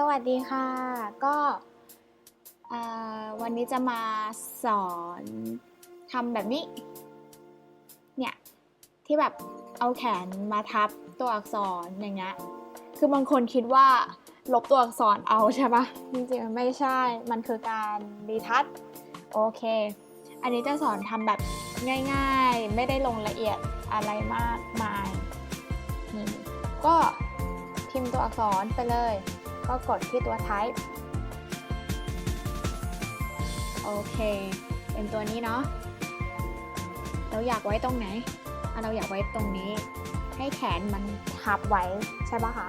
สวัสดีค่ะ ก็วันนี้จะมาสอนทำแบบนี้ เนี่ย ที่แบบเอาแขนมาทับตัวอักษรอย่างเงี้ย คือบางคนคิดว่าลบตัวอักษรเอาใช่ปะจริงๆมันไม่ใช่ มันคือการรีทัช โอเค อันนี้จะสอนทำแบบง่ายๆ ไม่ได้ลงละเอียดอะไรมากมาย นี่ ก็พิมพ์ตัวอักษรไปเลย ก็กดที่ตัว type โอเค เป็นตัวนี้เนาะ เราอยากไว้ตรงไหนอะเราอยากไว้ตรงนี้ ให้แขนมันทับไว้ใช่ปะคะ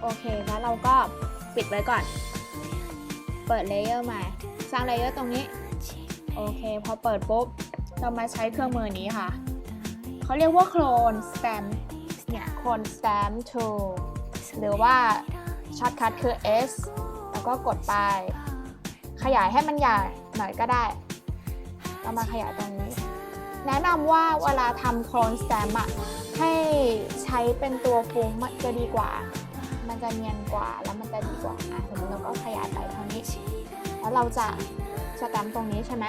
โอเค แล้วเราก็ปิดไว้ก่อน เปิดเลเยอร์ใหม่ สร้างเลเยอร์ตรงนี้ โอเค พอเปิดปุ๊บ เรามาใช้เครื่องมือนี้ค่ะ เขาเรียกว่า clone stamp เนี่ย clone stamp tool หรือว่า ช็อตคัทคือ S แล้วก็กดไป ขยายให้มันใหญ่หน่อยก็ได้เรามาขยายตรงนี้ แนะนำว่าเวลาทำโคลนสแตมอะให้ใช้เป็นตัวฟุ้งมันจะดีกว่า มันจะเนียนกว่าแล้วมันจะดีกว่าอะสมมติเราก็ขยายไปเท่านี้ แล้วเราจะสแตมตรงนี้ใช่ไหม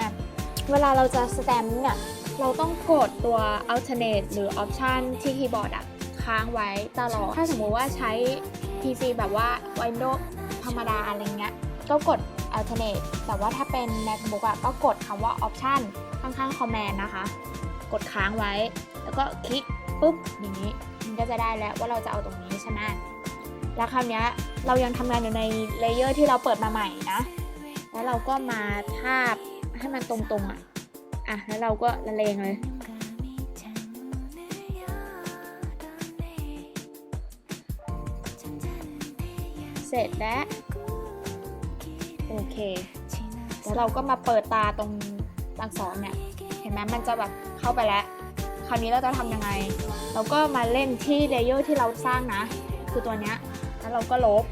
เวลาเราจะสแตมเนี่ยเราต้องกดตัว alternate หรือ option ที่คีย์บอร์ดอะ ค้างไว้ตลอด ถ้าสมมุติว่าใช้ PC แบบว่า Windows ธรรมดาอะไรเงี้ย ก็กด alternate แต่ว่าถ้าเป็น MacBook อะก็กดคำว่า option ข้างๆ command นะคะ กดค้างไว้ แล้วก็คลิกปุ๊บอย่างนี้ มันก็จะได้แล้วว่าเราจะเอาตรงนี้ใช่ไหมแล้วคราวเนี้ยเรายังทำงานอยู่ในเลเยอร์ที่เราเปิดมาใหม่นะ แล้วเราก็มาทาบให้มันตรงๆอะ อะ แล้วเราก็ละเลงเลย ร็จแล้ว โอเคแล้วเราก็มาเปิดตาตรงอักษรเนี่ย เห็นไหมมันจะแบบเข้าไปแล้ว คราวนี้เราจะทำยังไง เราก็มาเล่นที่เลเยอร์ที่เราสร้างนะ คือตัวเนี้ย แล้วเราก็ลบ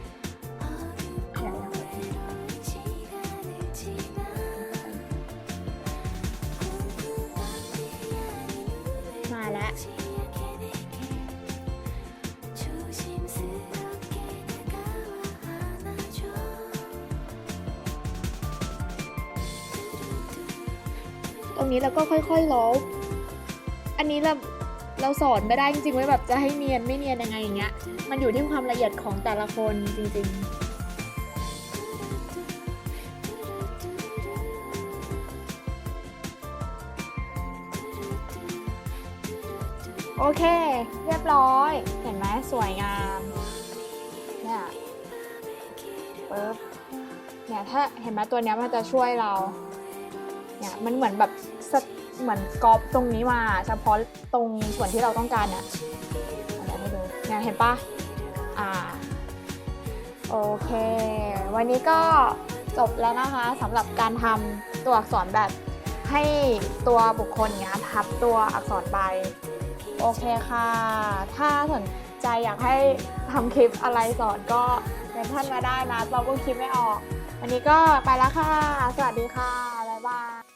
มาแล้ว ตรงนี้เราก็ค่อยๆลบอันนี้เราเราสอนไม่ได้จริงๆว่าแบบจะให้เนียนไม่เนียนยังไงอย่างเงี้ย มันอยู่ที่ความละเอียดของแต่ละคนจริงๆโอเค เรียบร้อย เห็นไหมสวยงาม เนี่ยปึ๊บเนี่ยถ้าเห็นไหมตัวเนี้ยมันจะช่วยเรา เนี่ยมันเหมือนแบบเหมือนกรอบตรงนี้มา เฉพาะตรงส่วนที่เราต้องการเนี่ยเดี๋ยวให้ดูเนี่ยเห็นปะอ่าโอเค วันนี้ก็จบแล้วนะคะสำหรับการทำตัวอักษรแบบให้ตัวบุคคลเนี้ยทับตัวอักษรไป โอเคค่ะ ถ้าสนใจอยากให้ทำคลิปอะไรสอนก็เมนชั่นมาได้นะ เราก็คิดไม่ออก วันนี้ก็ไปแล้วค่ะ สวัสดีค่ะ บ๊ายบาย